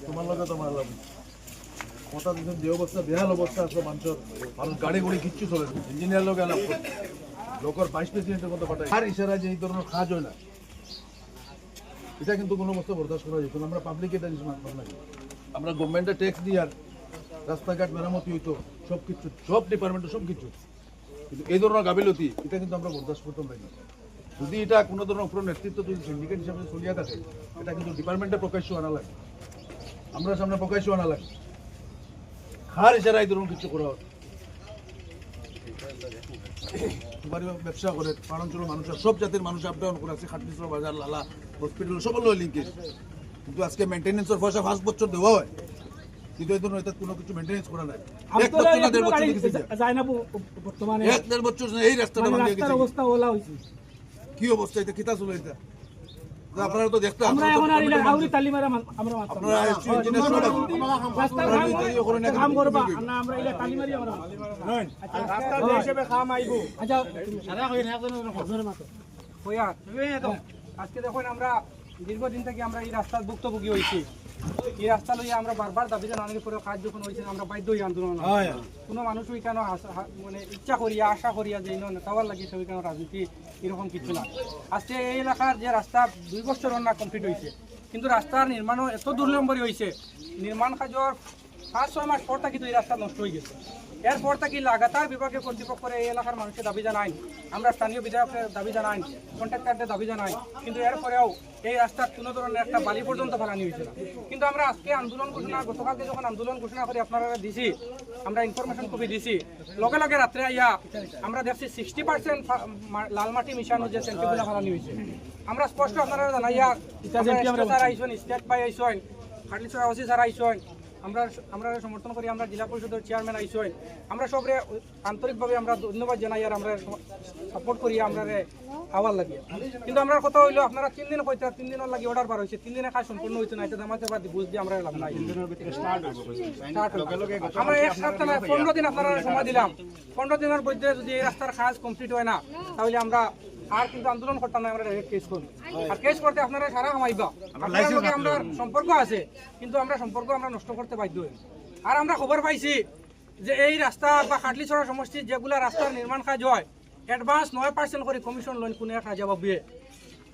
তোমার তোমার লাভ অবস্থা অবস্থা মানুষের মানুষ গাড়ি কিচ্ছু চলে লোকের মতো আর এই ধরনের কাজ হয় না এটা কিন্তু কোনো অবস্থা বরদাস্ত করা যেত আমরা পাবলিক এটা জিনিস আমরা গভর্নমেন্টে ট্যাক্স দিই আর রাস্তাঘাট মেরামতি হইতো সব কিছু সব ডিপার্টমেন্টে সব কিছু কিন্তু এই ধরনের গাবিলতি এটা কিন্তু আমরা বরদাস্ত করতাম না। যদি এটা কোনো ধরনের উপর নেতৃত্ব যদি সিন্ডিকেট হিসাবে চলিয়া থাকে, এটা কিন্তু ডিপার্টমেন্টে প্রকাশ্য আনা লাগে। আমরা সামনে প্রকাশ্য আনা লাগে। খার ইশারা এই ধরনের কিছু করা ব্যবসা করে, পাড়াঞ্চলের মানুষ সব জাতির মানুষ আপ ডাউন করে আছে খাটনিসর বাজার, লালা হসপিটাল সব লিঙ্কেজ কিন্তু আজকে মেনটেন্যান্সের পয়সা পাঁচ বছর দেওয়া হয়। কিন্তু এই ধরনের কোনো কিছু মেনটেন্যান্স করা নাই। এক না দেড় বছর দেখেছি যায় না বর্তমানে। এক দেড় বছর এই রাস্তাটা মানে ভাঙিয়ে গেছে। অবস্থা ওলা হয়েছে কি অবস্থা এটা? কিতা চলে এটা? আপনারা তো দেখতে আমরা এখন আর ইলা আউরি তালি আমরা মারতাম। আপনারা ইঞ্জিনিয়ার সব আছে। কাম যদি করেন না, কাম করবা না আমরা ইলা তালি মারি আমরা রাস্তার হিসেবে কাম আইবো। আচ্ছা। সারা কই না কোনো খবর মাত্র হইয়া আজকে দেখুন আমরা দীর্ঘদিন থেকে আমরা এই রাস্তার ভুক্তভোগী হয়েছি এই রাস্তা লইয়া আমরা বারবার দাবি জানানোর পরে কাজ যখন হয়েছে আমরা বাধ্য হই আন্দোলন কোনো মানুষ কেন মানে ইচ্ছা করিয়া আশা করিয়া যে নেতাওয়ার লাগে সে কেন রাজনীতি এরকম কিছু না। আজকে এই এলাকার যে রাস্তা দুই বছর না কমপ্লিট হয়েছে কিন্তু রাস্তার নির্মাণও এত দুর্লম্বরী হয়েছে নির্মাণ কাজর পাঁচ ছয় মাস পর থাকি এই রাস্তা নষ্ট হয়ে গেছে। এরপর থাকি লাগাতার বিভাগীয় কর্তৃপক্ষের এই এলাকার মানুষের দাবি জানাই আমরা স্থানীয় বিধায়কের দাবি জানাই কন্ট্রাক্টারদের দাবি জানাই কিন্তু এরপরেও এই রাস্তার কোনো ধরনের একটা বালি পর্যন্ত ফেলানি হয়েছে না। কিন্তু আমরা আজকে আন্দোলন ঘোষণা গতকালকে যখন আন্দোলন ঘোষণা করে আপনারা দিছি আমরা ইনফরমেশন কপি দিছি লগে লগে রাত্রে আইয়া আমরা দেখছি সিক্সটি পার্সেন্ট লাল মাটি মিশানো যে সেন্টিগুলো ফেলানি হয়েছে। আমরা স্পষ্ট আপনারা জানাইয়া স্টেট বাই আইসেন ফার্নিচার হাউসে স্যার আইসেন আমরা আমরা সমর্থন করি আমরা জেলা পরিষদের চেয়ারম্যান আইসেন আমরা সবরে আন্তরিকভাবে আমরা ধন্যবাদ জানাই আর আমরা সাপোর্ট করি আমরা আওয়ার লাগে। কিন্তু আমরা কথা হইল আপনারা তিন দিন কইতে তিন দিনের লাগে অর্ডার বার হয়েছে তিন দিনে কাজ সম্পূর্ণ হয়েছে না এটা জামাতে বাদ বুঝ দিয়ে আমরা লাভ নাই। আমরা এক সপ্তাহ পনেরো দিন আপনারা সময় দিলাম। পনেরো দিনের মধ্যে যদি রাস্তার কাজ কমপ্লিট হয় না তাহলে আমরা আর কিন্তু আন্দোলন করতাম না আমরা ডাইরেক্ট কেস করব আর কেস করতে আপনারা সারা আপনাদের লগে আমরা সম্পর্ক আছে কিন্তু আমরা সম্পর্ক আমরা নষ্ট করতে বাধ্য হই। আর আমরা খবর পাইছি যে এই রাস্তা বা খাটলিছড়া সমষ্টির যেগুলা রাস্তার নির্মাণ কাজ হয় অ্যাডভান্স নয় পার্সেন্ট করে কমিশন লোন কোনে কাজে পাবে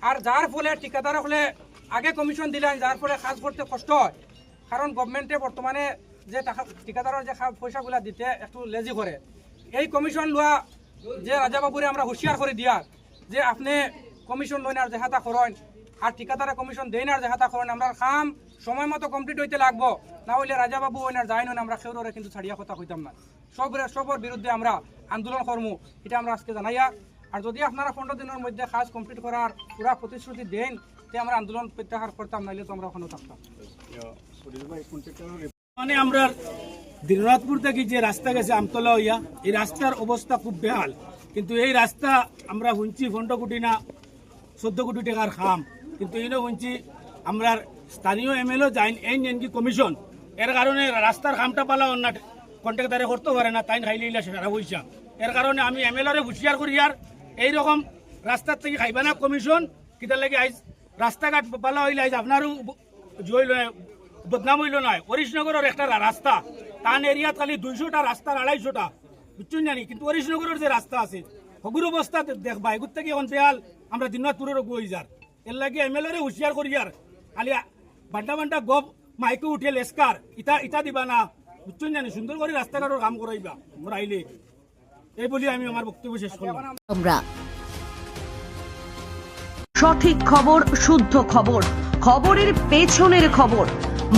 আর যার ফলে ঠিকাদার হলে আগে কমিশন দিলেন যার ফলে কাজ করতে কষ্ট হয়। কারণ গভর্নমেন্টে বর্তমানে যে টাকা ঠিকাদারের যে খা- পয়সাগুলা দিতে একটু লেজি করে এই কমিশন লোৱা যে রাজাবাবুরে আমরা হুঁশিয়ার করে দিয়ার যে আপনি কমিশন লইন আর জেহাতা করেন আর ঠিকাদারে কমিশন দেন আর জেহাতা করেন আমরা কাম সময় মতো কমপ্লিট হইতে লাগবো। না হইলে রাজাবাবু ওইন আর যাই নয় আমরা সেউরে কিন্তু ছাড়িয়া কথা হইতাম না। সব সবর বিরুদ্ধে আমরা আন্দোলন করমু, এটা আমরা আজকে জানাইয়া, আর যদি আপনারা পনেরো দিনের মধ্যে কাজ কমপ্লিট করার পুরা প্রতিশ্রুতি দেন, তে আমরা আন্দোলন প্রত্যাহার করতাম, নাইলে তো আমরা ওখানে থাকতাম। মানে আমরা দিনরাতপুর থেকে যে রাস্তা গেছে আমতলা হইয়া, এই রাস্তার অবস্থা খুব বেহাল। কিন্তু এই রাস্তা আমরা শুনছি পনেরো কোটি না চোদ্দ কোটি টাকার খাম। কিন্তু এইও শুনছি আমরা স্থানীয় এমএলও যাইন, এই কি কমিশন? এর কারণে রাস্তার খামটা পালা অন্য কন্ট্রাক্টারে করতে পারে না, তাই খাইলে ইলা সারা পয়সা। এর কারণে আমি এমএলআরে হুঁশিয়ার করি আর এইরকম রাস্তার থেকে খাইবা না কমিশন, কিতার লাগে আইজ রাস্তাঘাট পালা হইলে আইজ আপনারও জয় বদনাম হইল নয় হরিশনগরের একটা রাস্তা, টান এরিয়াত খালি দুইশোটা, রাস্তার আড়াইশোটা। বুঝছেন জানি, কিন্তু হরিশনগরের যে রাস্তা আছে, হগুর অবস্থা দেখবা এগুর থেকে এখন বেহাল, আমরা দিননাথপুরেরও গই যার। এর লাগে এমএলএ হুঁশিয়ার করি আর। খালি বান্টা বান্টা গপ, মাইকে উঠে লেস্কার। ইটা ইটা দিবা না। বুঝছেন জানি, সুন্দর করে রাস্তাঘাটের কাম করাইবা, মোরা আইলে। এই বলি আমি আমার বক্তব্য শেষ করলাম। আমরা। সঠিক খবর, শুদ্ধ খবর, খবরের পেছনের খবর,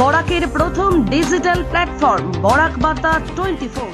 বরাকের প্রথম ডিজিটাল প্ল্যাটফর্ম, বরাক বার্তা টোয়েন্টি ফোর